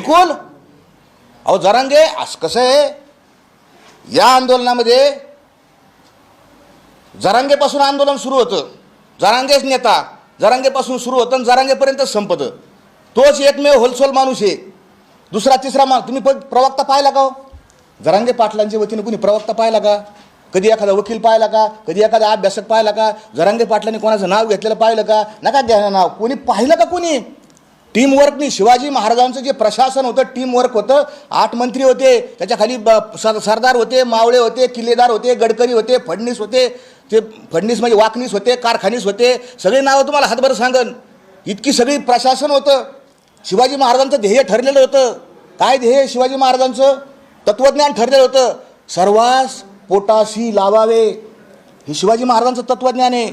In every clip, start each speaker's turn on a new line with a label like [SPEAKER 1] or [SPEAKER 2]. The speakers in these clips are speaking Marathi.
[SPEAKER 1] बिलकुल. अहो जरांगे असं कसं आहे? या आंदोलनामध्ये जरांगेपासून आंदोलन सुरू होतं. जरांगेच नेता जरांगेपासून सुरू होतं आणि जरांगेपर्यंत संपतं. तोच एकमेव होलसोल माणूस आहे. दुसरा तिसरा माणूस तुम्ही प्रवक्ता पाहिला का हो? जरांगे पाटलांच्या वतीने कुणी प्रवक्ता पाहिला का? कधी एखादा वकील पाहिला का? कधी एखादा अभ्यासक पाहिला का? जरांगे पाटलांनी कोणाचं नाव घेतलेलं पाहिलं का? नका घ्या नाव. कोणी पाहिलं का कोणी? टीमवर्कनी शिवाजी महाराजांचं जे प्रशासन होतं टीमवर्क होतं आठ मंत्री होते त्याच्याखाली ब- सर सरदार होते मावळे होते किल्लेदार होते गडकरी होते फडणीस होते ते फडणीस म्हणजे वाकणीस होते कारखानीस होते सगळे नावं तुम्हाला हातभर सांगन. इतकी सगळी प्रशासन होतं. शिवाजी महाराजांचं ध्येय ठरलेलं होतं. काय ध्येय शिवाजी महाराजांचं? तत्त्वज्ञान ठरलेलं होतं. सर्वास पोटाशी लावावे. हे शिवाजी महाराजांचं तत्त्वज्ञान आहे.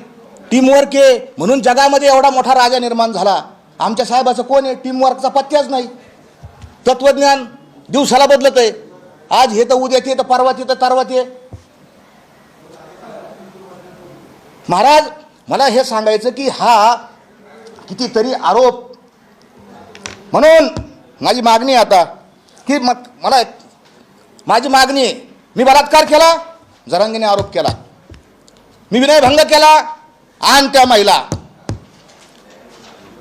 [SPEAKER 1] टीमवर्क आहे. म्हणून जगामध्ये एवढा मोठा राजा निर्माण झाला. आमच्या साहेबाचं कोण आहे? टीमवर्कचा पत्त्याच नाही. तत्त्वज्ञान दिवसाला बदलत आहे. आज हे तर उद्या ते तर परवा ते तर तरवा ते. महाराज मला हे सांगायचं की हा कितीतरी आरोप म्हणून माझी मागणी आहे आता की मग मला माझी मागणी आहे. मी बलात्कार केला जरांगीने आरोप केला. मी विनयभंग केला आण त्या महिला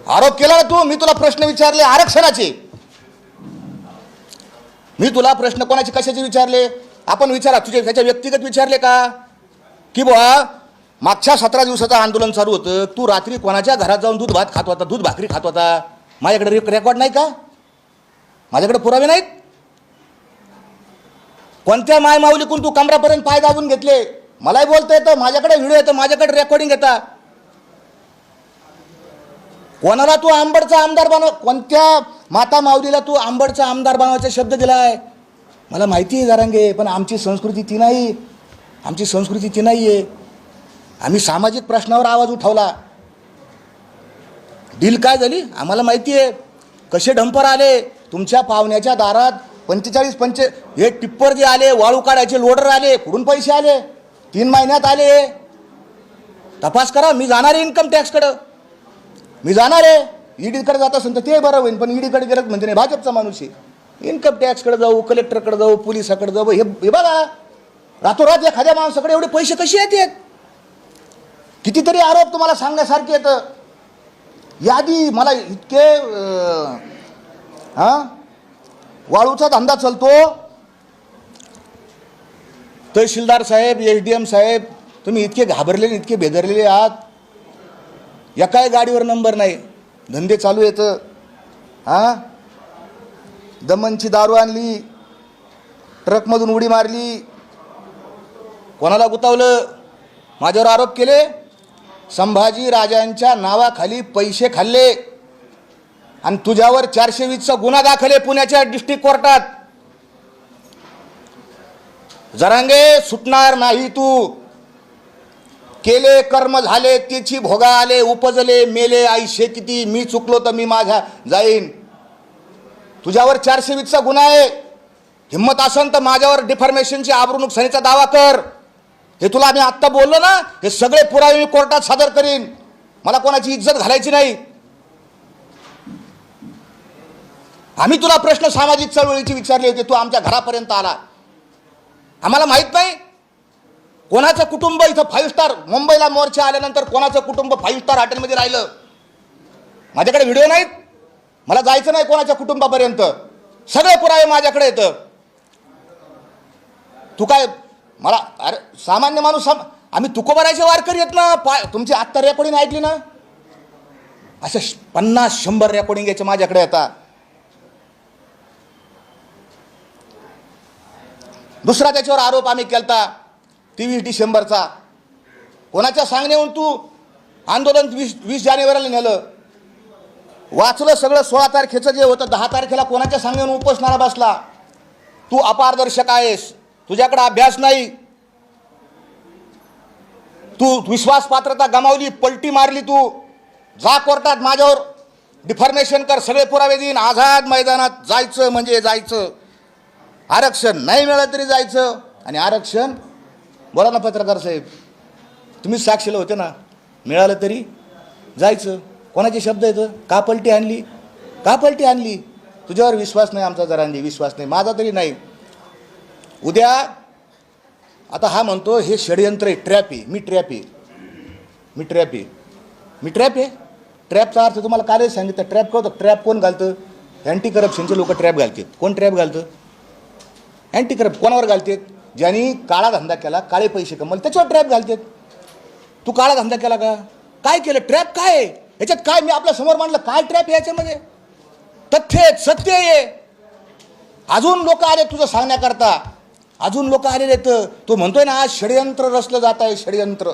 [SPEAKER 1] आरोप केला ना तू? मी तुला प्रश्न विचारले आरक्षणाचे. मी तुला प्रश्न कोणाचे कशाचे विचारले? आपण विचारा तुझे त्याच्या व्यक्तिगत विचारले का? की बुवा मागच्या सतरा दिवसाचं आंदोलन चालू होतं. तू रात्री कोणाच्या घरात जाऊन दूध भात खात होता दूध भाकरी खात होता? माझ्याकडे रेक- रेकॉर्ड नाही का? माझ्याकडे पुरावे नाहीत? कोणत्या माय माऊलीकून तू कमरापर्यंत पाय दाबून घेतले? मलाही बोलता येतं माझ्याकडे व्हिडिओ येतं माझ्याकडे रेकॉर्डिंग येतात कोणाला तू आंबडचा आमदार बनव कोणत्या माता माऊलीला तू आंबडचा आमदार बनवायचा शब्द दिलाय? मला माहिती आहे जरांगे पण आमची संस्कृती ती नाही. आमची संस्कृती ती नाही आहे आम्ही सामाजिक प्रश्नावर आवाज उठवला. डील काय झाली? आम्हाला माहिती आहे कसे डंपर आले? तुमच्या पाहुण्याच्या दारात पंचेचाळीस पंचे हे टिप्पर जे आले वाळू काढायचे लोडर आले कुठून पैसे आले? तीन महिन्यात आले. तपास करा मी जाणार आहे इन्कम टॅक्सकडं मी जाणार आहे. ईडीकडे जात असेल तर ते बरं होईल पण ईडीकडे गेलं म्हणजे नाही भाजपचा माणूस आहे. इन्कम टॅक्सकडे जाऊ कलेक्टरकडे जाऊ पोलिसाकडे जाऊ हे हे बघा. रातोरात एखाद्या माणसाकडे एवढे पैसे कसे येतात? कितीतरी आरोप तुम्हाला सांगण्यासारखे येतं यादी मला इतके हां? वाळूचा धंदा चालतो. तहसीलदार साहेब एच डी एम साहेब तुम्ही इतके घाबरलेले इतके बेदरलेले आहात. एकाही गाडीवर नंबर नाही. धंदे चालू येतं हां? दमनची दारू आणली. ट्रकमधून उडी मारली. कोणाला गुतावलं? माझ्यावर आरोप केले? संभाजी राजांच्या नावाखाली पैसे खाल्ले. आणि तुझ्यावर चारशे वीसचा गुन्हा दाखल आहे पुण्याच्या डिस्ट्रिक्ट कोर्टात. जरांगे सुटणार नाही तू. केले कर्म झाले त्याची भोगा आले उपजले मेले आईशे किती मी चुकलो तर मी माझ्या जाईन. तुझ्यावर चारशे वीसचा गुन्हा आहे. हिंमत असन तर माझ्यावर डिफॉर्मेशनची आबरू नुकसानीचा दावा कर. हे तुला आम्ही आत्ता बोललो ना हे सगळे पुरावे मी कोर्टात सादर करीन. मला कोणाची इज्जत घालायची नाही. आम्ही तुला प्रश्न सामाजिक चळवळीचे विचारले होते तू आमच्या घरापर्यंत आला. आम्हाला माहीत नाही कोणाचं कुटुंब इथं फाईव्ह स्टार मुंबईला मोर्चा आल्यानंतर कोणाचं कुटुंब फाईव्ह स्टार हॉटेलमध्ये राहिलं? माझ्याकडे व्हिडिओ नाहीत. मला जायचं नाही कोणाच्या कुटुंबापर्यंत. सगळे पुरावे माझ्याकडे येतं. तू काय मला अरे सामान्य माणूस साम आम्ही तुकोबारायचे वारकरी येत ना. पाय तुमची आत्ता रेकॉर्डिंग ऐकली ना? असं श- पन्नास शंभर रेकॉर्डिंग याचे माझ्याकडे येतात दुसरा त्याच्यावर आरोप आम्ही केलता. तेवीस डिसेंबरचा. कोणाच्या सांगण्याहून तू आंदोलन वीस वीस जानेवारीला नेलं? वाचलं सगळं सोळा तारखेचं जे होतं दहा तारखेला कोणाच्या सांगण्याहून उपोषणाला बसला? तू अपारदर्शक आहेस. तुझ्याकडे अभ्यास नाही. तू विश्वास पात्रता गमावली पलटी मारली तू. जा कोर्टात माझ्यावर. डिफॉर्मेशन कर सगळे पुरावे देईन. आझाद मैदानात जायचं म्हणजे जायचं. आरक्षण नाही मिळालं तरी जायचं. आणि आरक्षण बोला ना पत्रकार साहेब. तुम्हीच साक्षीला होते ना. मिळालं तरी जायचं. कोणाचे शब्द येतं का पलटी आणली? का पलटी आणली? तुझ्यावर विश्वास नाही आमचा जरांनी विश्वास नाही. माझा तरी नाही. उद्या आता हा म्हणतो हे षडयंत्र आहे. ट्रॅप आहे. मी ट्रॅप आहे. मी ट्रॅप आहे. मी ट्रॅप आहे? ट्रॅपचा अर्थ तुम्हाला कालच सांगितलं. ट्रॅप कळतं ट्रॅप कोण घालतं? अँटी करप्शनचे लोक ट्रॅप घालतात. कोण ट्रॅप घालतं? अँटी करप्ट कोणावर घालतात? ज्यांनी काळा धंदा केला काळे पैसे कमवले त्याच्यावर ट्रॅप घालतात. तू काळा धंदा केला का? काय केलं? ट्रॅप काय आहे? याच्यात काय? मी आपल्यासमोर मांडलं काय ट्रॅप याच्यामध्ये तथ्य आहेत सत्य आहे. अजून लोक आले तुझं सांगण्याकरता. अजून लोक आलेले आहेत. तो म्हणतोय ना आज षडयंत्र रचलं जात आहे षडयंत्र.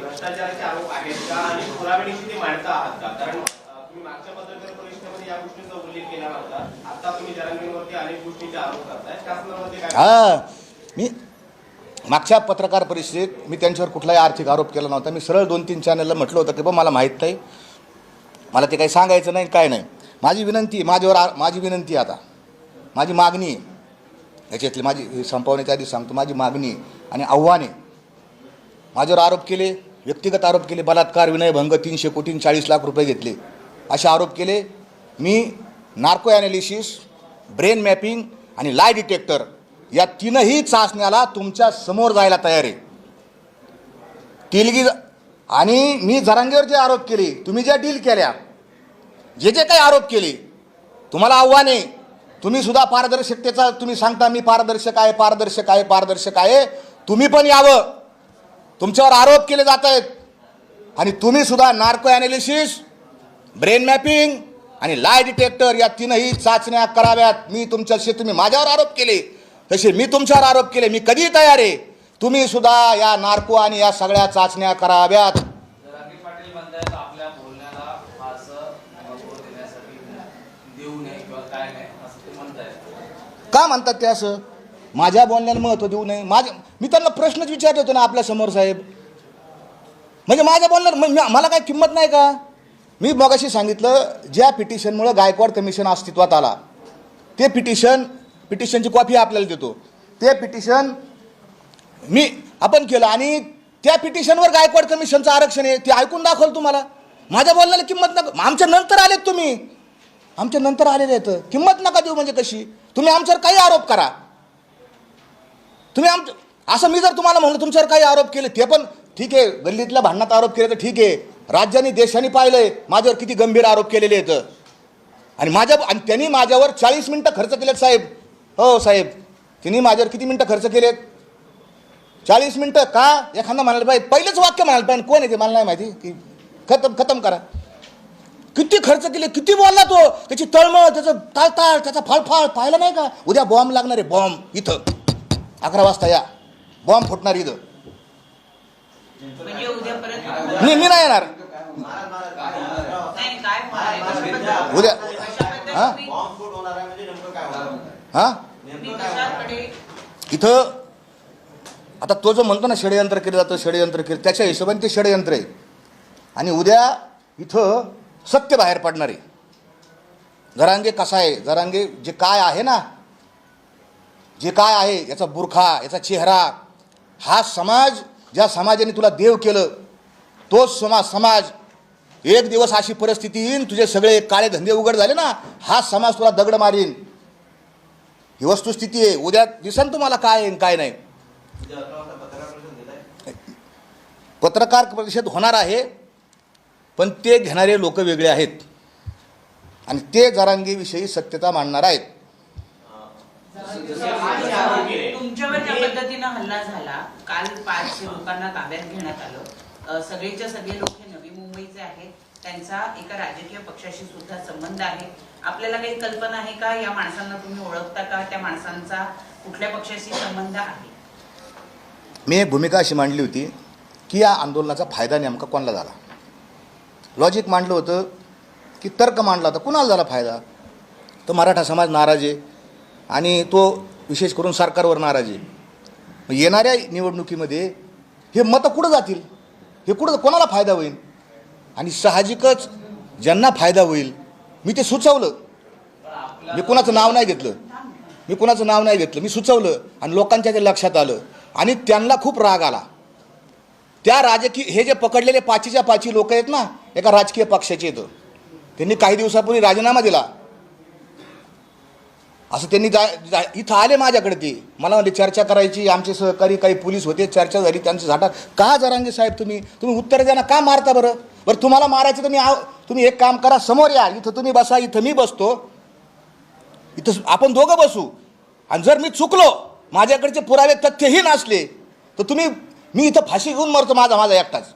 [SPEAKER 2] भ्रष्टाचाराचे आरोप आहेत का आणि पुराव्यानिशी ते मांडता आहात का कारण अं, तुम्ही मागच्या पत्रकार परिषदेमध्ये या गोष्टींचा उल्लेख केला नव्हता आता तुम्ही जरांगीवरती अनेक गोष्टींचे आरोप करताय शासनामध्ये काय
[SPEAKER 1] हा मी मागच्या पत्रकार परिषदेत मी त्यांच्यावर कुठलाही आर्थिक आरोप केला नव्हता. मी सरळ दोन तीन चॅनलला म्हटलं होतं की बा मला माहीत नाही. मला ते काही सांगायचं नाही काय नाही. माझी विनंती आहे, माझ्यावर आ- माझी विनंती आता. माझी मागणी आहे. याच्यातली माझी संपवण्याच्या आधी सांगतो. माझी मागणी आणि आव्हाने. माझ्यावर आरोप केले व्यक्तिगत आरोप केले बलात्कार विनयभंग तीनशे कोटी चाळीस लाख रुपये घेतले. असे आरोप केले. मी नार्को ॲनालिसिस ब्रेन मॅपिंग आणि लाय डिटेक्टर या तीनही चाचण्याला तुमच्यासमोर जायला तयार आहे. तिलगी आणि मी झरांगेवर जे आरोप केले तुम्ही ज्या डील केल्या जे जे काही आरोप केले तुम्हाला आव्हान आहे. तुम्ही सुद्धा पारदर्शकतेचा तुम्ही सांगता मी पारदर्शक आहे पारदर्शक आहे पारदर्शक आहे. तुम्ही पण यावं. तुमच्यावर आरोप केले जात आहेत. आणि तुम्ही सुद्धा नार्को ॲनालिसिस ब्रेन मॅपिंग आणि लाय डिटेक्टर या तीनही चाचण्या कराव्यात. मी तुमच्याशी तुम्ही माझ्यावर आरोप केले. तसे मी तुमच्यावर आरोप केले. मी कधीही तयार आहे. तुम्ही सुद्धा या नार्को आणि या सगळ्या चाचण्या कराव्यात.
[SPEAKER 3] बोलण्याला
[SPEAKER 1] का म्हणतात ते असं? माझ्या बोलण्याला महत्त्व देऊ नये. माझ्या मी त्यांना प्रश्नच विचारले होते ना आपल्यासमोर साहेब. म्हणजे माझ्या म- मला काय किंमत नाही का? मी मगाशी सांगितलं ज्या पिटिशनमुळं गायकवाड कमिशन अस्तित्वात आला ते पिटिशन पिटिशनची कॉपी आपल्याला देतो. ते पिटिशन मी आपण केलं आणि त्या पिटिशनवर गायकवाड कमिशनचं आरक्षण आहे ते ऐकून दाखवलं तुम्हाला. माझ्या बोलण्याला किंमत नका. आमच्या नंतर आलेत तुम्ही. आमच्या नंतर आलेले आहेत. किंमत नका देऊ म्हणजे कशी? तुम्ही आमच्यावर काही आरोप करा. तुम्ही आमचं असं मी जर तुम्हाला म्हणलं तुमच्यावर काही आरोप केले ते पण ठीक आहे. गल्लीतल्या भांडणात आरोप केले तर ठीक आहे. राज्याने देशाने पाहिलंय माझ्यावर किती गंभीर आरोप केलेले आहेत. आणि माझ्या आणि त्यांनी माझ्यावर चाळीस मिनटं खर्च केलेत साहेब. हो साहेब त्यांनी माझ्यावर किती मिनटं खर्च केलेत? चाळीस मिनटं का? एखादा म्हणायला पाहिजे पहिलंच वाक्य म्हणायला पाहिजे. कोण आहे ते? मला नाही माहिती. की खतम खतम करा. किती खर्च केले किती बोलला तो? त्याची तळमळ त्याचं ताळताळ त्याचा फाळफाळ पाहिलं नाही का? उद्या बॉम्ब लागणार आहे बॉम्ब. इथं. अकरा वाजता या. बॉम्ब फुटणार इथं.
[SPEAKER 4] म्हणजे उद्यापर्यंत
[SPEAKER 1] मी मी नाही येणार.
[SPEAKER 4] नाही काय?
[SPEAKER 1] उद्या.
[SPEAKER 4] कशाबद्दल
[SPEAKER 1] हा?
[SPEAKER 4] तुम्ही-
[SPEAKER 2] म्हणजे नेमकं काय होणार
[SPEAKER 1] हां?
[SPEAKER 4] तुम्ही कशाकडे?
[SPEAKER 1] इथं आता तो जो म्हणतो ना षडयंत्र केलं जातं षडयंत्र केलं त्याच्या हिशोबाने ते षडयंत्र आहे. आणि उद्या इथं सत्य बाहेर पडणार आहे. जरांगे कसा आहे? जरांगे जे काय आहे ना जे काय आहे याचा बुरखा याचा चेहरा हा समाज ज्या समाजाने तुला देव केलं तोच समाज समाज एक दिवस अशी परिस्थिती येईन तुझे सगळे काळे धंदे उघड झाले ना हा समाज तुला दगड मारीन. ही वस्तुस्थिती आहे. उद्या दिसन तुम्हाला काय आहे काय नाही.
[SPEAKER 2] पत्रकार
[SPEAKER 1] पत्रकार परिषद होणार आहे पण ते घेणारे लोक वेगळे आहेत. आणि ते जरांगीविषयी सत्यता मांडणार आहेत.
[SPEAKER 4] तुमच्यावर ज्या पद्धतीनं हल्ला झाला काल पाचशे लोकांना ताब्यात घेण्यात आलं. सगळेच्या सगळे लोक हे नवी मुंबईचे आहेत. त्यांचा एका राजकीय पक्षाशी सुद्धा संबंध आहे. आपल्याला काही कल्पना आहे का? या माणसांना तुम्ही ओळखता का? त्या माणसांचा कुठल्या पक्षाशी संबंध आहे?
[SPEAKER 1] मी एक भूमिका अशी मांडली होती की या आंदोलनाचा फायदा नेमका कोणाला झाला? लॉजिक मांडलं होतं की तर्क मांडला होता. कुणाला झाला फायदा? तर मराठा समाज नाराज आहे. आणि तो विशेष करून सरकारवर नाराज आहे. येणाऱ्या निवडणुकीमध्ये हे मतं कुठं जातील? हे कुठं कोणाला फायदा होईल? आणि साहजिकच ज्यांना फायदा होईल मी ते सुचवलं. मी कुणाचं नाव नाही घेतलं. मी कुणाचं नाव नाही घेतलं. मी सुचवलं आणि लोकांच्या ते लक्षात आलं. आणि त्यांना खूप राग आला. त्या राजकीय हे जे पकडलेले पाचीच्या पाची लोक आहेत ना एका राजकीय पक्षाचे येतं त्यांनी काही दिवसापूर्वी राजीनामा दिला. असं त्यांनी जा जा- इथं आले माझ्याकडे ते. मला म्हणजे चर्चा करायची आमचे सहकारी काही पोलीस होते चर्चा झाली त्यांचं झाटा. का जरांगे साहेब तुम्ही? तुम्ही उत्तर द्या ना का मारता बरं? बरं तुम्हाला मारायचं तुम्ही आव तुम्ही एक काम करा समोर या. इथं तुम्ही बसा इथं मी बसतो. इथं आपण दोघं बसू. आणि जर मी चुकलो माझ्याकडचे पुरावे तथ्यही नसले तर तुम्ही मी इथं फाशी घेऊन मरतो माझा माझा एकटाच.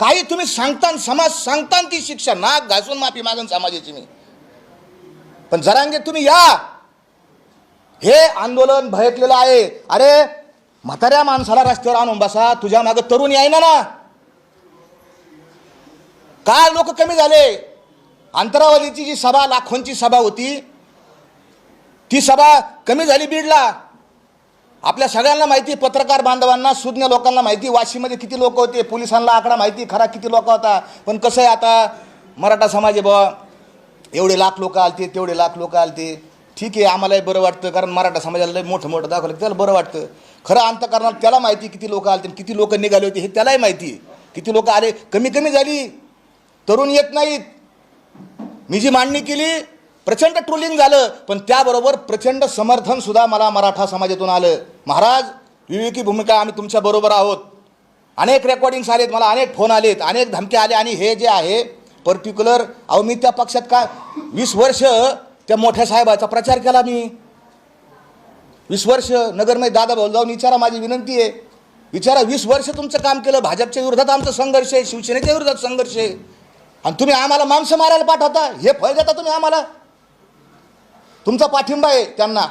[SPEAKER 1] काही तुम्ही सांगतान समाज सांगतान ती शिक्षा नाक घासून माफी मागन समाजाची मी. पण जरांगे तुम्ही या. हे आंदोलन भयकलेलं आहे. अरे म्हाताऱ्या माणसाला रस्त्यावर आणून बसा तुझ्या मागं तरुण यायना ना. का लोक कमी झाले. अंतरावलीची जी सभा लाखोंची सभा होती ती सभा कमी झाली बीडला. आपल्या सगळ्यांना माहिती पत्रकार बांधवांना सुज्ञ लोकांना माहिती वाशीमध्ये किती लोक होते पोलिसांना आकडा माहिती खरा किती लोक होता. पण कसं आहे आता मराठा समाज आहे बा एवढे लाख लोक आलते तेवढे लाख लोक आलते. ठीक आहे आम्हालाही बरं वाटतं कारण मराठा समाजाला लय मोठं मोठं दाखवलं त्याला बरं वाटतं. खरं अंतकरणाला त्याला माहिती किती लोक आले किती लोक निघाले होते हे त्यालाही माहिती किती लोक आले कमी कमी झाली. तरुण येत नाहीत. मी जी मांडणी केली प्रचंड ट्रोलिंग झालं पण त्याबरोबर प्रचंड समर्थनसुद्धा मला मराठा समाजातून आलं. महाराज विवेकी भूमिका आम्ही तुमच्याबरोबर आहोत. अनेक रेकॉर्डिंग्स आलेत मला अनेक फोन आलेत अनेक धमके आले आणि हे जे आहे पर्टिक्युलर अहो मी त्या पक्षात का वीस वर्ष त्या मोठ्या साहेबाचा प्रचार केला मी. वीस वर्ष नगरमध्ये दादा भाऊ जाऊन विचारा माझी विनंती आहे. विचारा वीस वर्ष तुमचं काम केलं भाजपच्या विरोधात आमचा संघर्ष आहे शिवसेनेच्या विरोधात संघर्ष आहे. आणि तुम्ही आम्हाला माणसं मारायला पाठवता हे फळ देता तुम्ही आम्हाला. तुमचा पाठिंबा आहे त्यांना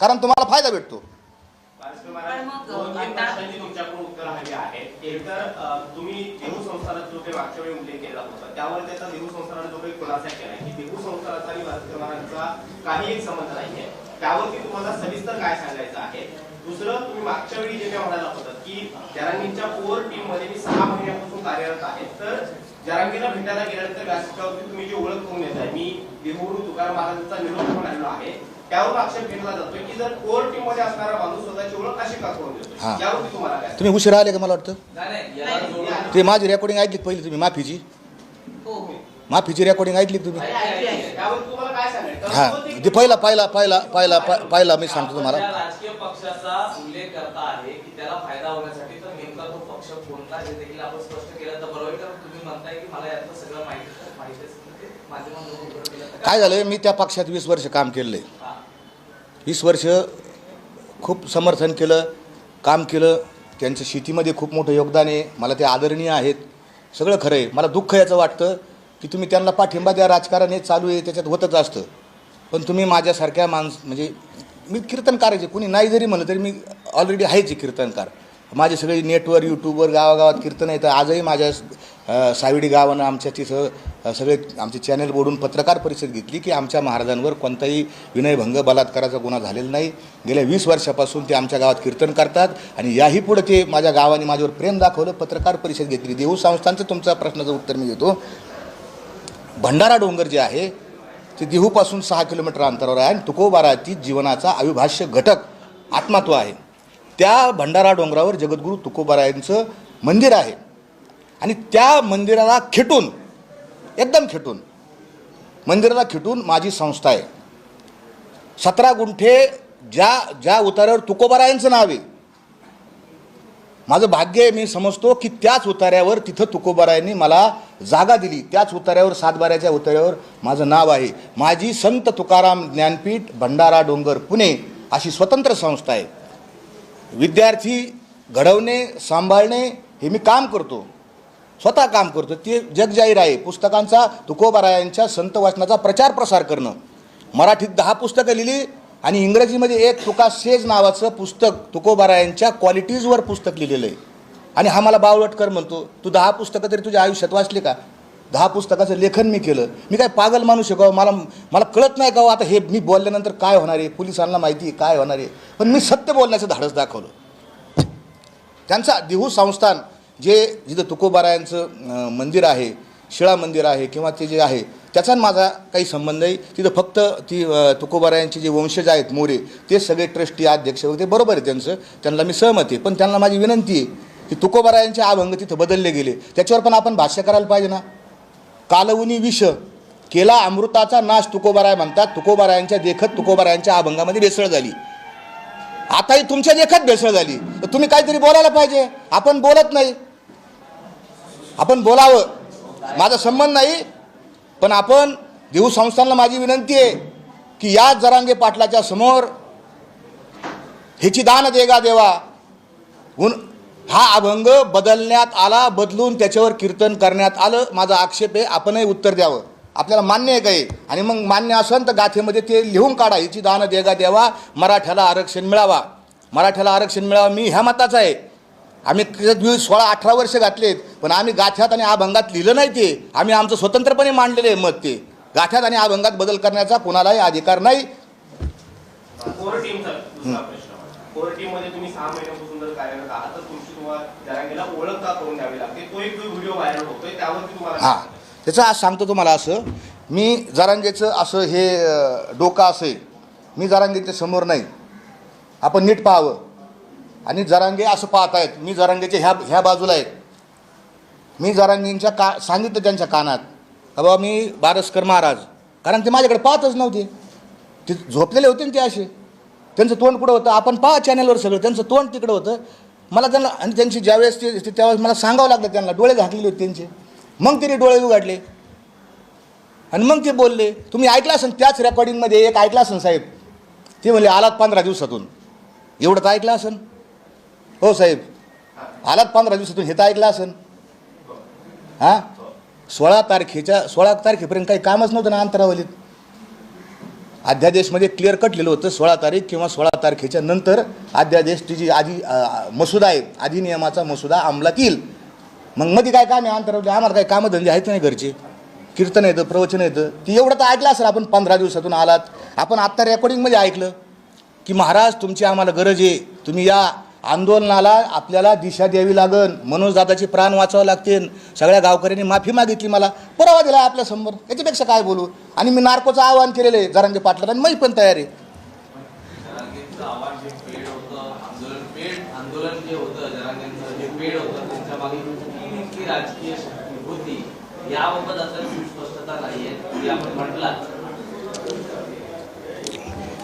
[SPEAKER 1] कारण तुम्हाला फायदा भेटतो.
[SPEAKER 2] तुम्ही संस्थानात जो काही मागच्या वेळी उल्लेख केला होता त्यावर त्याचा देहू जो काही खुलासा केला महाराजांचा संबंध नाहीये. त्यावरती तुम्हाला सविस्तर काय सांगायचं आहे? दुसरं तुम्ही मागच्या वेळी जे म्हणाला होता की जरांगींच्या कोर टीममध्ये मी सहा महिन्यापासून कार्यरत आहे. तर जरांगीला भेटायला गेल्यानंतर व्यासपीठावरती तुम्ही जी ओळख करून देत आहे मी देहूरू तुकाराम महाराजांचा निरोप घेऊन आलेलो आहे. त्यावर आक्षेप घेतला जातोय की जर कोर टीममध्ये असणारा माणूस स्वतःची ओळख अशी का करून देतो. यावरती तुम्हाला काय
[SPEAKER 1] तुम्ही उशिरा आले का मला वाटतं? ते माझी रेकॉर्डिंग ऐकली पहिली तुम्ही माफीची.
[SPEAKER 4] हो हो.
[SPEAKER 1] माफीची रेकॉर्डिंग ऐकली तुम्ही?
[SPEAKER 2] त्यावर तुम्हाला काय सांगायचं?
[SPEAKER 1] हां ते पहिला पहिला पहिला पहिला पहिला मी सांगतो तुम्हाला.
[SPEAKER 3] त्या राजकीय पक्षाचा उल्लेख करता आहे की त्याला फायदा होण्यासाठी तर नेमका तो पक्ष कोणता हे देखील आपण स्पष्ट केलं. तर बरोबर आहे. कारण तुम्ही म्हणताय की मला यातलं सगळं माहिती माहिती असेल तर ते माध्यमांना उघड केलं तर
[SPEAKER 1] काय? झालं मी त्या पक्षात वीस वर्ष काम केलं. वीस वर्ष खूप समर्थन केलं काम केलं. त्यांचं शेतीमध्ये खूप मोठं योगदान आहे. मला ते आदरणीय आहेत. सगळं खरं आहे. मला दुःख याचं वाटतं. की तुम्ही त्यांना पाठिंबा द्या राजकारण हे चालू आहे त्याच्यात होतच असतं. पण तुम्ही माझ्यासारख्या माणस म्हणजे मी कीर्तनकार आहे कुणी नाही जरी म्हणलं तरी मी ऑलरेडी आहेच कीर्तनकार. माझे सगळे नेटवर यूट्यूबवर गावागावात कीर्तन येतं. आजही माझ्या सावडी साविडी गावानं आमच्या तिथं सगळे आमचे चॅनल बोडून पत्रकार परिषद घेतली की आमच्या महाराजांवर कोणताही विनयभंग बलात्काराचा गुन्हा झालेला नाही. गेल्या वीस वर्षापासून ते आमच्या गावात कीर्तन करतात आणि याही पुढे ते माझ्या गावाने माझ्यावर प्रेम दाखवलं पत्रकार परिषद घेतली. देऊ संस्थांचं तुमचा प्रश्नाचं उत्तर मी देतो. भंडारा डोंगर जे आहे ते देहूपासून सहा किलोमीटर अंतरावर आहे आणि तुकोबाराची जीवनाचा अविभाष्य घटक आत्मात्व आहे. त्या भंडारा डोंगरावर जगद्गुरू तुकोबारायांचं मंदिर आहे. आणि त्या मंदिराला खेटून एकदम खेटून मंदिराला खेटून माझी संस्था आहे. सतरा गुंठे ज्या ज्या उतार्यावर तुकोबारायांचं नाव आहे. माझं भाग्य आहे मी समजतो की त्याच उतार्यावर तिथं तुकोबारायांनी मला जागा दिली. त्याच उतार्यावर सातबाऱ्याच्या उतार्यावर माझं नाव आहे. माझी संत तुकाराम ज्ञानपीठ भंडारा डोंगर पुणे अशी स्वतंत्र संस्था आहे. विद्यार्थी घडवणे सांभाळणे हे मी काम करतो. स्वतः काम करतो. ते जगजाहीर आहे. पुस्तकांचा तुकोबारायांच्या संत वाचनाचा प्रचार प्रसार करणं. मराठीत दहा पुस्तकं लिहिली आणि इंग्रजीमध्ये एक तुका सेज नावाचं पुस्तक तुकोबारायांच्या क्वालिटीजवर पुस्तक लिहिलेलं आहे. आणि हा मला बावळटकर म्हणतो तू दहा पुस्तकं तरी तुझ्या आयुष्यात वाचली का? दहा पुस्तकाचं लेखन मी केलं. मी काय पागल माणूस आहे गाव हो? मला मला कळत नाही गाव हो? आता हे मी बोलल्यानंतर काय होणार आहे? पोलिसांना माहिती आहे काय होणार आहे? पण मी सत्य बोलण्याचं धाडस दाखवलं. त्यांचा देहू संस्थान जे जिथं तुकोबारायांचं मंदिर आहे शिळा मंदिर आहे किंवा ते जे आहे त्याचा आणि माझा काही संबंध आहे. तिथं फक्त ती तुकोबारायांचे जे वंशज आहेत मोरे ते सगळे ट्रस्टी अध्यक्ष वगैरे बरोबर आहे त्यांचं. त्यांना मी सहमत आहे. पण त्यांना माझी विनंती आहे की तुकोबारायांचे अभंग तिथं बदलले गेले. त्याच्यावर पण आपण भाष्य करायला पाहिजे ना. कालवुनी विष केला अमृताचा नाश तुकोबाराय म्हणतात. तुकोबारायांच्या देखत तुकोबारायांच्या अभंगामध्ये भेसळ झाली. आताही तुमच्या देखत भेसळ झाली. तर तुम्ही काहीतरी बोलायला पाहिजे. आपण बोलत नाही. आपण बोलावं. माझा संबंध नाही. पण आपण देऊ संस्थांना माझी विनंती आहे की या जरांगे पाटलाच्या समोर ह्याची दान देगा देवा. उन हा अभंग बदलण्यात आला बदलून त्याच्यावर कीर्तन करण्यात आलं. माझा आक्षेप आहे आपणही उत्तर द्यावं. आपल्याला मान्य आहे काही आणि मग मान्य असेल तर गाथेमध्ये ते लिहून काढा. हिची दान देगा द्यावा मराठ्याला आरक्षण मिळावा. मराठ्याला आरक्षण मिळावा मी ह्या मताचा आहे. आम्ही मी सोळा अठरा वर्ष घातलेत पण आम्ही गाथ्यात आणि अभंगात लिहिलं नाही ते. आम्ही आमचं स्वतंत्रपणे मांडलेलं आहे मत ते. गाथ्यात आणि अभंगात बदल करण्याचा कोणालाही अधिकार नाही.
[SPEAKER 2] कोर टीमचा दुसरा प्रश्न. कोर टीममध्ये तुम्ही सहा महिन्यापासून जर कार्यरत आहात तर तुमची तुम्हाला ओळख का करून द्यावी लागते. तो एक जो व्हिडिओ व्हायरल होतोय त्यावरती तुम्हाला
[SPEAKER 1] हां. त्याचं आज सांगतो तुम्हाला असं. मी जरांगेचं असं हे डोका डोकं असं आहे मी जरांगेच्या समोर नाही. आपण नीट पाहावं. आणि जरांगे असं पाहत आहेत मी जरांगेच्या ह्या ह्या बाजूला आहेत. मी जरांगींच्या का सांगितलं त्यांच्या कानात बाबा मी बारसकर महाराज. कारण ते माझ्याकडे पाहतच नव्हते. ते झोपलेले होते ना ते असे. त्यांचं तोंड कुठं होतं? आपण पहा चॅनलवर सगळं. त्यांचं तोंड तिकडं होतं. मला त्यांना आणि त्यांची ज्यावेळेस ते ते त्यावेळेस मला सांगावं लागलं त्यांना डोळे घातलेले होते त्यांचे. मग तिने डोळे उघडले. आणि मग ते बोलले तुम्ही ऐकलं असेल त्याच रेकॉर्डिंगमध्ये एक ऐकला असेल साहेब? ते म्हणले आलात पंधरा दिवसातून. एवढं तर ऐकलं असेल. हो साहेब आलात पंधरा दिवसातून हे तर ऐकलं असेल. हां? सोळा तारखेच्या सोळा तारखेपर्यंत काही कामच नव्हतं ना अंतरावलीत? अध्यादेशमध्ये क्लिअर कटलेलं होतं सोळा तारीख किंवा सोळा तारखेच्या नंतर अध्यादेशची जी आधी मसुदा आहे अधिनियमाचा मसुदा अंमलात येईल. मग मध्ये काय काम आहे अंतरावली? आम्हाला काय कामधंदे आहेत नाही घरचे? कीर्तन येतं प्रवचन येतं. ती एवढं तर ऐकलं असेल आपण पंधरा दिवसातून आलात. आपण आत्ता रेकॉर्डिंगमध्ये ऐकलं की महाराज तुमची आम्हाला गरज आहे. तुम्ही या. आंदोलनाला आपल्याला दिशा द्यावी लागन मनोज दादाचे प्राण वाचावं लागतील. सगळ्या गावकऱ्यांनी माफी मागितली मला. पुरावा दिला आपल्यासमोर याच्यापेक्षा काय बोलू? आणि मी नार्कोचं आवाहन केलेलं आहे जरांगे पाटला आणि मी पण तयार आहे.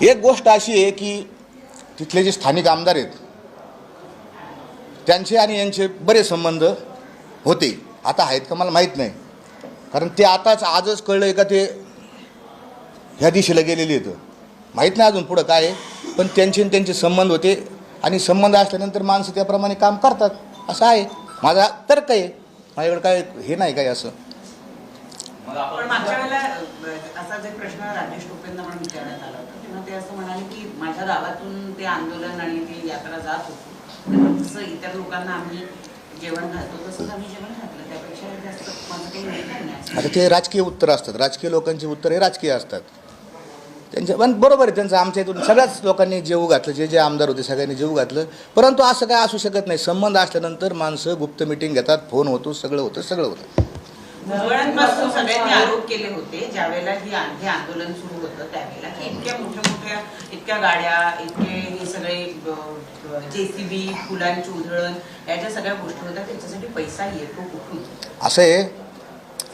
[SPEAKER 1] एक गोष्ट अशी आहे की तिथले जे स्थानिक आमदार आहेत त्यांचे आणि यांचे बरे संबंध होते. आता आहेत का मला माहीत नाही. कारण ते आताच आजच कळलं आहे का ते ह्या दिशेला गेलेले आहेत. माहीत नाही अजून पुढं काय आहे पण त्यांचे आणि त्यांचे संबंध होते. आणि संबंध असल्यानंतर माणसं त्याप्रमाणे काम करतात. असं आहे. माझा तर्क आहे. माझ्याकडे काय हे नाही काय असं.
[SPEAKER 4] असा जे प्रश्न राजेश टोपेंना म्हणून विचारण्यात आला होता तेव्हा ते असं म्हणाले की माझ्या गावातून ते आंदोलन आणि ती यात्रा जात होती. तर जसं इतर लोकांना आम्ही जेवण घालतो तसंच आम्ही जेवण घातलं. त्यापेक्षा जास्त माझं काही नाही
[SPEAKER 1] आता ते राजकीय उत्तर असतात. राजकीय लोकांची उत्तर हे राजकीय असतात. त्यांच्या पण बरोबर आहे त्यांचं आमच्या इथून सगळ्याच लोकांनी जेवू घातलं. जे जे आमदार होते सगळ्यांनी जेवू घातलं. परंतु असं काय असू शकत नाही. संबंध असल्यानंतर माणसं गुप्त मिटिंग घेतात फोन होतो सगळं होतं सगळं होतं.
[SPEAKER 4] भुजबळांपासून सगळ्यांनी आरोप केले होते ज्या वेळेला ही हे आंदोलन सुरू होतं त्यावेळेला की इतक्या मोठ्या मोठ्या इतक्या गाड्या इतके हे सगळे जेसीबी फुलांची उधळण याच्या सगळ्या गोष्टी होत्या त्याच्यासाठी पैसा येतो कुठून?
[SPEAKER 1] असं आहे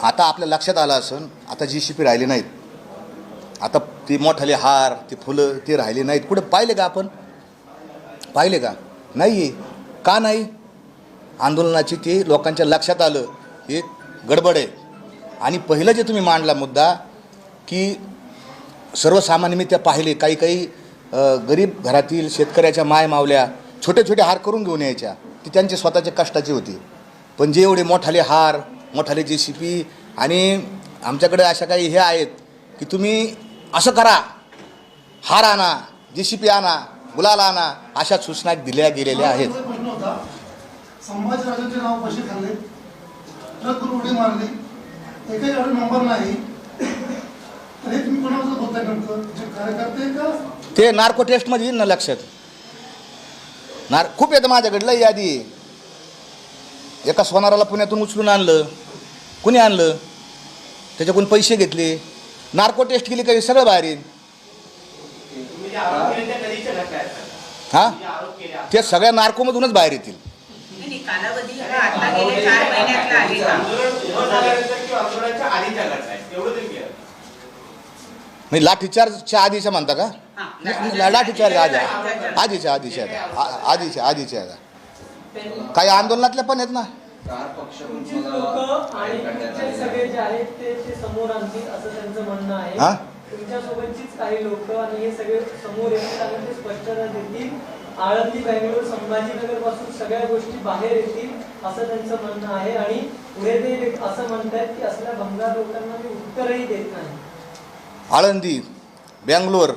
[SPEAKER 1] आता आपल्या लक्षात आलं असन आता जी सी पी राहिले नाहीत. आता ते मोठाले हार ते फुलं ते राहिले नाहीत. कुठे पाहिले का आपण? पाहिले का? नाही आहे का नाही? आंदोलनाची ते लोकांच्या लक्षात आलं. हे गडबड आहे. आणि पहिलं जे तुम्ही मांडला मुद्दा की सर्वसामान्य मी त्या पाहिले काही काही गरीब घरातील शेतकऱ्याच्या माय मावल्या छोटे छोटे हार करून घेऊन यायच्या. ती त्यांचे स्वतःच्या कष्टाची होती. पण जे एवढे मोठाले हार मोठाले जे सी पी आणि आमच्याकडे अशा काही हे आहेत की तुम्ही असं करा हार आणा जे सी पी आणा गुलाल आणा अशा सूचना दिल्या गेलेल्या आहेत.
[SPEAKER 5] ट्रक उडी मारली एकही गाडी नंबर नाही तर हे तुम्ही कोणाचं जे कार्यकर्ते का?
[SPEAKER 1] ते नार्को टेस्टमध्ये येईल ना लक्षात. नार खूप येतं माझ्याकडे लई यादी. एका सोनाराला पुण्यातून उचलून आणलं. कुणी आणलं? त्याच्याकडून पैसे घेतले. नार्को टेस्ट केली काही सगळं बाहेर येईल? हां?
[SPEAKER 2] जे आरोप केले आपण.
[SPEAKER 1] ते सगळ्या नार्कोमधूनच बाहेर येतील.
[SPEAKER 4] महिन्यातला आहे का.
[SPEAKER 1] म्हणजे लाठीचार्जच्या आधीच्या म्हणता का?
[SPEAKER 4] हा,
[SPEAKER 1] लाठीचार्ज आधी. आधीच्या आधीच्या आ- आधीच्या आधीच्या काही आंदोलनातल्या पण आहेत ना?
[SPEAKER 3] चार पक्ष
[SPEAKER 6] तुमची लोक आणि तुमचे सगळे जे आहेत ते ते समोर आणतील असं त्यांचं म्हणणं
[SPEAKER 1] हा?
[SPEAKER 6] आहे. तुमच्या सोबतचीच काही लोक आणि हे सगळे समोर येतील आणि ते स्पष्टता देतील. आळंदी बँगलोर संभाजीनगरपासून सगळ्या गोष्टी बाहेर येतील. असं त्यांचं म्हणणं आहे आणि पुढे ते असं म्हणतात की असल्या भंगार लोकांना मी उत्तरही देत नाही.
[SPEAKER 1] आळंदी बँगलोर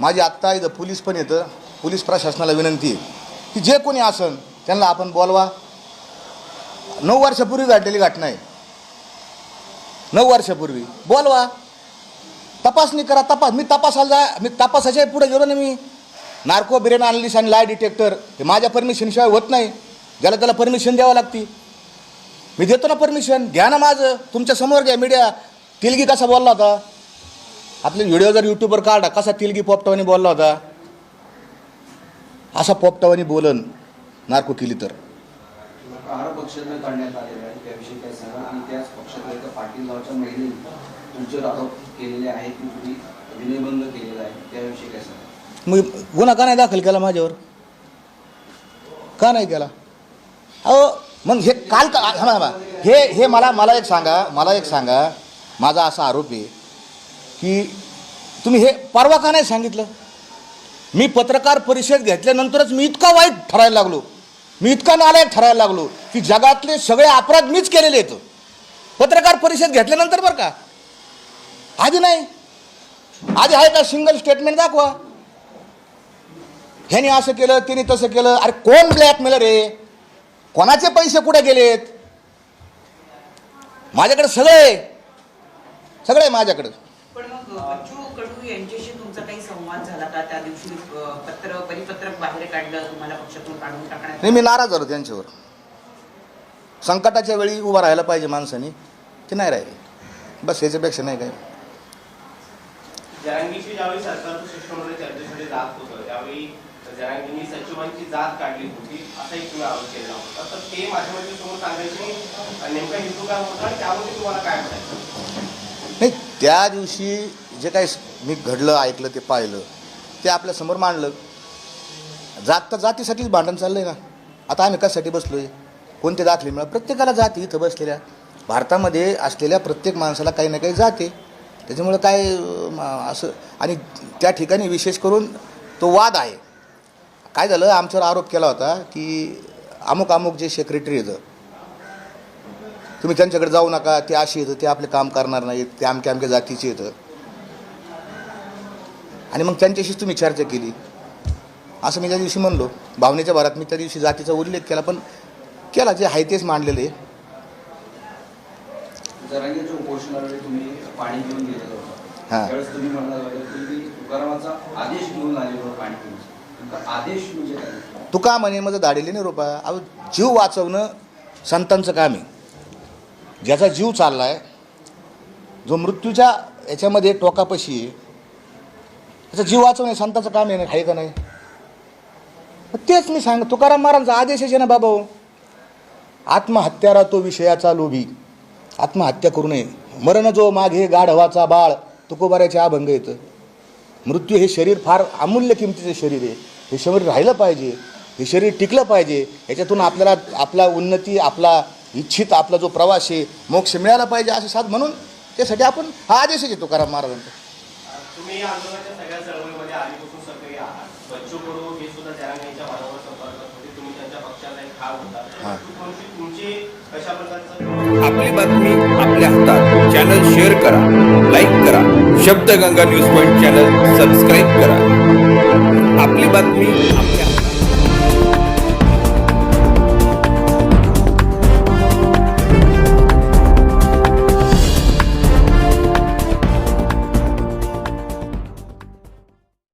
[SPEAKER 1] माझी आत्ता इथं पोलीस पण येतं पोलीस प्रशासनाला विनंती आहे की जे कोणी असन त्यांना आपण बोलवा. नऊ वर्षापूर्वी घडलेली घटना आहे. नऊ वर्षापूर्वी. बोलवा. तपासणी करा तपास. मी तपासायला जा मी तपासाच्या पुढे गेलो ना मी. नार्को बिर्याणी आणलीस आणि लाय डिटेक्टर हे माझ्या परमिशनशिवाय होत नाही. ज्याला त्याला परमिशन द्यावं लागते. मी देतो ना परमिशन घ्या ना माझं. तुमच्यासमोर घ्या मीडिया तिलगी कसा बोलला होता? आपले व्हिडिओ जर यूट्यूबवर काढा कसा तिलगी पोपटावानी बोलला होता? असा पोपटावानी बोलन. नार्को केली तर. मग गुन्हा का नाही दाखल केला माझ्यावर? का नाही केला? अहो मग हे काल का थांबा थांबा. हे हे मला मला एक सांगा मला एक सांगा. माझा असा आरोप आहे की तुम्ही हे परवा का नाही सांगितलं? मी पत्रकार परिषद घेतल्यानंतरच मी इतका वाईट ठरायला लागलो. मी इतका नालायक ठरायला लागलो की जगातले सगळे अपराध मीच केलेले आहेत. पत्रकार परिषद घेतल्यानंतर बरं का? आधी नाही. आधी आहे का सिंगल स्टेटमेंट दाखवा? ह्याने असं केलं तिने तसं केलं. अरे कोण ब्लॅकमेलर आहे? कोणाचे पैसे कुठे गेलेत? माझ्याकडे सगळे आहे. सगळं आहे माझ्याकडे.
[SPEAKER 4] पण मग बच्चू कडू यांच्याशी तुमचा काही संवाद झाला का? त्या दिवशी अ, पत्र परिपत्रक बाहेर काढलं तुम्हाला पक्षातून काढून टाकण्यात?
[SPEAKER 1] नाही मी नाराज झालो त्यांच्यावर. संकटाच्या वेळी उभं राहायला पाहिजे माणसाने ते नाही राहिले. बस याच्यापेक्षा नाही काय
[SPEAKER 2] जरांगीची ज्यावेळी सरकारचं शिष्टमंडळ चर्चेसाठी जात होतं त्यावेळी जरांगींनी सचिवांची जात काढली होती असाही तुम्ही आरोप केला होता. तर ते माझ्यासमोर सांगायचे नेमका हेतू काय होता आणि त्यामध्ये तुम्हाला काय म्हणायचं?
[SPEAKER 1] नाही त्या दिवशी जे काही मी घडलं ऐकलं ते पाहिलं ते आपल्यासमोर मांडलं. जात तर जातीसाठीच भांडण चाललं आहे ना. आता आम्ही कशासाठी बसलो आहे कोणते दाखले मिळा प्रत्येकाला जाती इथं बसलेल्या. भारतामध्ये असलेल्या प्रत्येक माणसाला काही ना काही जाते. त्याच्यामुळं काय असं आणि त्या ठिकाणी विशेष करून तो वाद आहे. काय झालं? आमच्यावर आरोप केला होता की अमुक अमुक जे सेक्रेटरी येतं तुम्ही त्यांच्याकडे जाऊ नका. ते अशी येतं ते आपले काम करणार नाहीत. ते अमक्या अमक्या जातीचे येतं आणि मग त्यांच्याशीच तुम्ही चर्चा केली. असं मी त्या दिवशी म्हणलो. भावनेच्या भरात मी त्या दिवशी जातीचा उल्लेख केला पण केला जे आहे तेच मांडलेले. हां.
[SPEAKER 7] आदेश म्हणजे
[SPEAKER 1] तुका म्हणे माझं धाडेले नाही रोपा? अहो जीव वाचवणं संतांचं काम आहे. ज्याचा जीव चालला आहे जो मृत्यूच्या याच्यामध्ये टोकापशी आहे त्याचा जीव वाचवणे संतांचं काम आहे ना आहे का नाही? मग तेच मी सांग तुकाराम महाराजांचा आदेश आहे ना बाबा हो. राहतो विषयाचा लोभी. आत्महत्या करू नये. मरण जो मागे गाढवाचा बाळ तुकोबाऱ्याचे अभंग येतं. मृत्यू हे शरीर फार अमूल्य किमतीचं शरीर आहे. हे शरीर राहिलं पाहिजे हे शरीर टिकलं पाहिजे याच्यातून आपल्याला आपला उन्नती आपला इच्छित आपला जो प्रवास आहे मोक्ष मिळाला पाहिजे असे साध म्हणून त्यासाठी आपण हा आदेश आहे तुकाराम महाराजांचा.
[SPEAKER 2] तुम्ही या आंदोलनाच्या सगळ्या चळवळीमध्ये आधीपासून सक्रिय आहात. बच्चू कडू सुद्धा जरांगींच्या वारंवार संपर्कात होते. तुम्ही त्यांच्या पक्षाचा एक भाग होता. तर. बच्चू कडूची तुमची कशा प्रकारचं
[SPEAKER 8] आपली बातमी आपल्या हातात. चॅनल शेअर करा लाईक करा. Shabdganga news point channel subscribe करा. आपली बातमी आपल्या